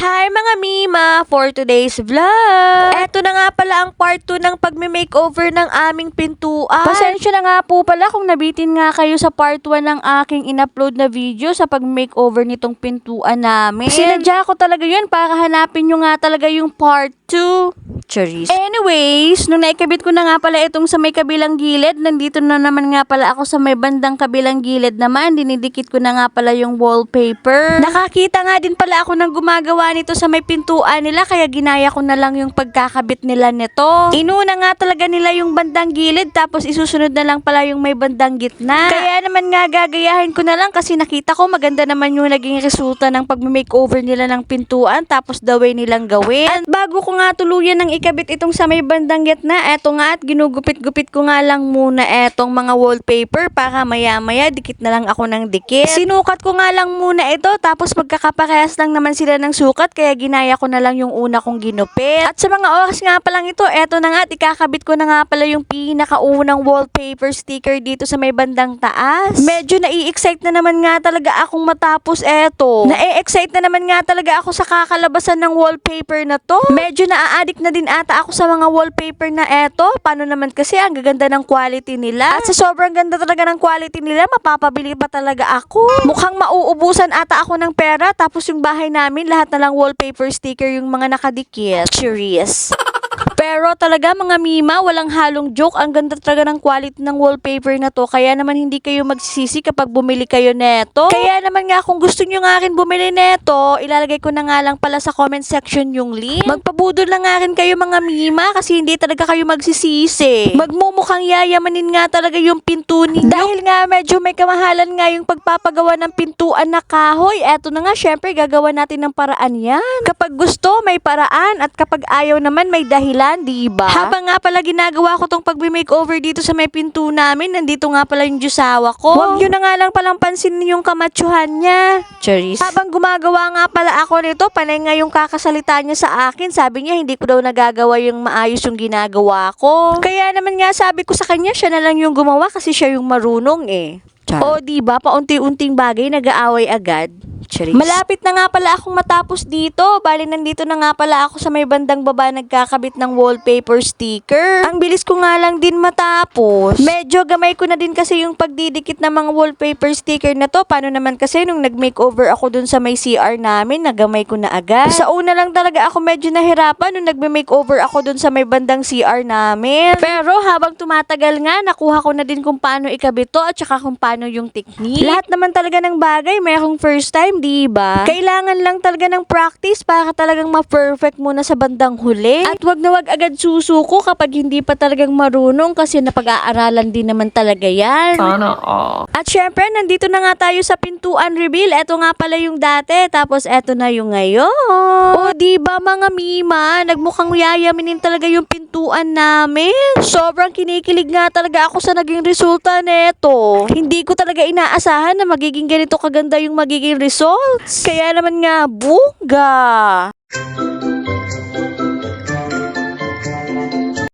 Hi mga Mima! For today's vlog! Eto na nga pala ang part 2 ng pagme-makeover ng aming pintuan. Pasensya na nga po pala kung nabitin nga kayo sa part 1 ng aking in-upload na video sa pag-makeover nitong pintuan namin. Sinadya ko talaga yun para hanapin nyo nga talaga yung part 2. Charis. Anyways, nung naikabit ko na nga pala itong sa may kabilang gilid, nandito na naman nga pala ako sa may bandang kabilang gilid naman. Dinidikit ko na nga pala yung wallpaper. Nakakita nga din pala ako ng gumagawa nito sa may pintuan nila, kaya ginaya ko na lang yung pagkakabit nila nito. Inuna nga talaga nila yung bandang gilid, tapos isusunod na lang pala yung may bandang gitna. Kaya naman nga gagayahin ko na lang kasi nakita ko maganda naman yung naging resulta ng pag-makeover nila ng pintuan, tapos the way nilang gawin. At bago ko nga tuluyan ng ikabit itong sa may bandang gitna, eto nga at ginugupit-gupit ko nga lang muna etong mga wallpaper para maya-maya dikit na lang ako ng dikit. Sinukat ko nga lang muna ito tapos magkakaparehas lang naman sila ng sukat kaya ginaya ko na lang yung una kong ginupit. At sa mga oras nga pa lang ito, eto na nga at ikakabit ko na nga pala yung pinakaunang wallpaper sticker dito sa may bandang taas. Medyo nai-excite na naman nga talaga akong matapos eto. Na-excite na naman nga talaga ako sa kakalabasan ng wallpaper na to. Medyo naa-addict na din ata ako sa mga wallpaper na eto. Paano naman kasi ang gaganda ng quality nila. At sa sobrang ganda talaga ng quality nila, mapapabili pa talaga ako. Mukhang mauubusan ata ako ng pera tapos yung bahay namin lahat na lang wallpaper sticker yung mga nakadikit. Curious. Pero talaga mga mima, walang halong joke. Ang ganda talaga ng quality ng wallpaper na to. Kaya naman hindi kayo magsisisi kapag bumili kayo neto. Kaya naman nga kung gusto nyo nga rin bumili neto, ilalagay ko na nga lang pala sa comment section yung link. Magpabudol na nga rin kayo mga mima kasi hindi talaga kayo magsisisi. Magmumukhang yayamanin nga talaga yung pinto ninyo. Dahil nga medyo may kamahalan nga yung pagpapagawa ng pintuan na kahoy. Eto na nga, syempre gagawa natin ng paraan yan. Kapag gusto, may paraan at kapag ayaw naman, may dahilan, di ba? Habang nga pala ginagawa ko tong pag-makeover dito sa may pinto namin, nandito nga pala yung jusawa ko. Huwag nyo na nga lang palang pansinin yung kamatsuhan niya. Charis. Habang gumagawa nga pala ako nito, panay nga yung kakasalita niya sa akin. Sabi niya, hindi ko daw nagagawa yung maayos yung ginagawa ko. Kaya naman nga sabi ko sa kanya, siya na lang yung gumawa kasi siya yung marunong eh. O, di ba? Paunti-unting bagay, nag-aaway agad. Charis. Malapit na nga pala akong matapos dito. Bali, nandito na nga pala ako sa may bandang baba nagkakabit ng wallpaper sticker. Ang bilis ko nga lang din matapos. Medyo gamay ko na din kasi yung pagdidikit ng mga wallpaper sticker na to. Paano naman kasi nung nag-makeover ako dun sa may CR namin, nagamay ko na agad. Sa una lang talaga ako medyo nahirapan nung nagme-makeover ako dun sa may bandang CR namin. Pero habang tumatagal nga, nakuha ko na din kung paano ikabit to at saka kung paano yung technique. Lahat naman talaga ng bagay, mayroong first time, di ba? Kailangan lang talaga ng practice para talagang ma-perfect mo na sa bandang huli. At wag na wag agad susuko kapag hindi pa talagang marunong kasi napag-aaralan din naman talaga yan. Sana all. At syempre, nandito na nga tayo sa pintuan reveal. Ito nga pala yung dati, tapos eto na yung ngayon. O, di ba mga mima, nagmukhang yayaminin talaga yung pintuan namin. Sobrang kinikilig nga talaga ako sa naging resulta neto. Hindi ko talaga inaasahan na magiging ganito kaganda yung magiging results. Kaya naman nga, bunga!